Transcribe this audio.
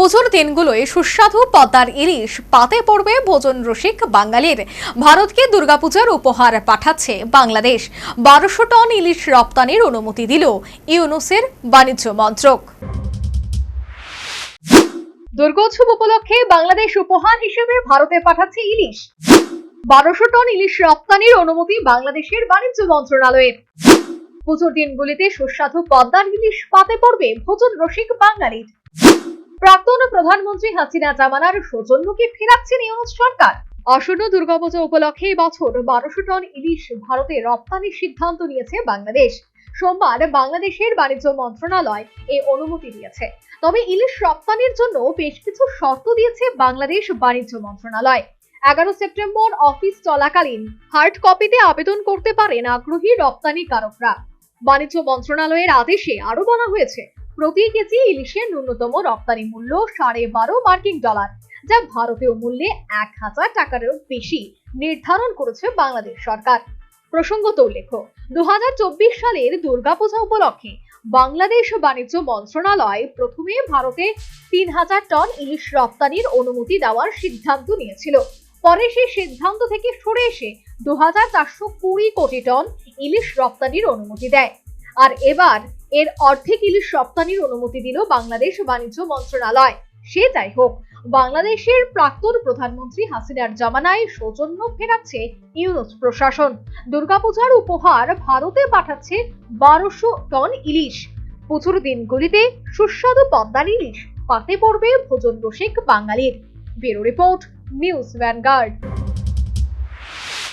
পুজোর দিনগুলোয় সুস্বাদু পদ্মার ইলিশ, পাতে পড়বে ভোজন রসিক বাঙালির। ভারতকে দুর্গাপূজার উপহার পাঠাচ্ছে বাংলাদেশ। বারোশো টন ইলিশ রপ্তানির অনুমতি দিল ইউনুসের বাণিজ্য মন্ত্রক। দুর্গোৎসব উপলক্ষে বাংলাদেশ উপহার হিসেবে ভারতে পাঠাচ্ছে ইলিশ। বারোশো টন ইলিশ রপ্তানির অনুমতি বাংলাদেশের বাণিজ্য মন্ত্রণালয়ের। পুজোর দিনগুলিতে সুস্বাদু পদ্মার ইলিশ, পাতে পড়বে ভোজন রসিক বাঙালির। প্রাক্তন প্রধানমন্ত্রী হাসিনা জামানার সৌজন্যকে ফেরাচ্ছেন ইউনুস সরকার। আসন্ন দুর্গাপূজা উপলক্ষে এবছর বারোশো টন ইলিশ ভারতে রপ্তানির সিদ্ধান্ত নিয়েছে বাংলাদেশ। সোমবার বাংলাদেশের বাণিজ্য মন্ত্রণালয় এই অনুমতি দিয়েছে। তবে ইলিশ রপ্তানির জন্য বেশ কিছু শর্ত দিয়েছে বাংলাদেশ বাণিজ্য মন্ত্রণালয়। এগারো সেপ্টেম্বর অফিস চলাকালীন হার্ড কপিতে আবেদন করতে পারেন আগ্রহী রপ্তানিকারকরা। বাণিজ্য মন্ত্রণালয়ের আদেশে আরও বলা হয়েছে প্রতি কেজি ইলিশের ন্যূনতম রপ্তানি মূল্য সাড়ে বারো মার্কিন ডলার, যা ভারতীয় মূল্যে এক হাজার টাকারও বেশি নির্ধারণ করেছে বাংলাদেশ সরকার। প্রসঙ্গত উল্লেখ্য দু সালের দুর্গাপূজা উপলক্ষে বাংলাদেশ বাণিজ্য মন্ত্রণালয় প্রথমে ভারতে তিন হাজার টন ইলিশ রপ্তানির অনুমতি দেওয়ার সিদ্ধান্ত নিয়েছিল। পরে সেই সিদ্ধান্ত থেকে সরে এসে দু হাজার চারশো কুড়ি কোটি টন ইলিশ রপ্তানির অনুমতি দেয়। আর এবার এর অর্ধেক ইলিশ রপ্তানির অনুমতি দিল বাংলাদেশ বাণিজ্য মন্ত্রণালয়। সে যাই হোক, বাংলাদেশের প্রাক্তন প্রধানমন্ত্রী হাসিনার জামানায় সৌজন্য ফেরাচ্ছে ইউনুস প্রশাসন। দুর্গাপূজার উপহার ভারতে পাঠাচ্ছে বারোশো টন ইলিশ। পুজোর দিনগুলিতে সুস্বাদু পদ্মার ইলিশ পাতে পড়বে ভোজন রসিক বাঙালির। Bureau report, News Vanguard.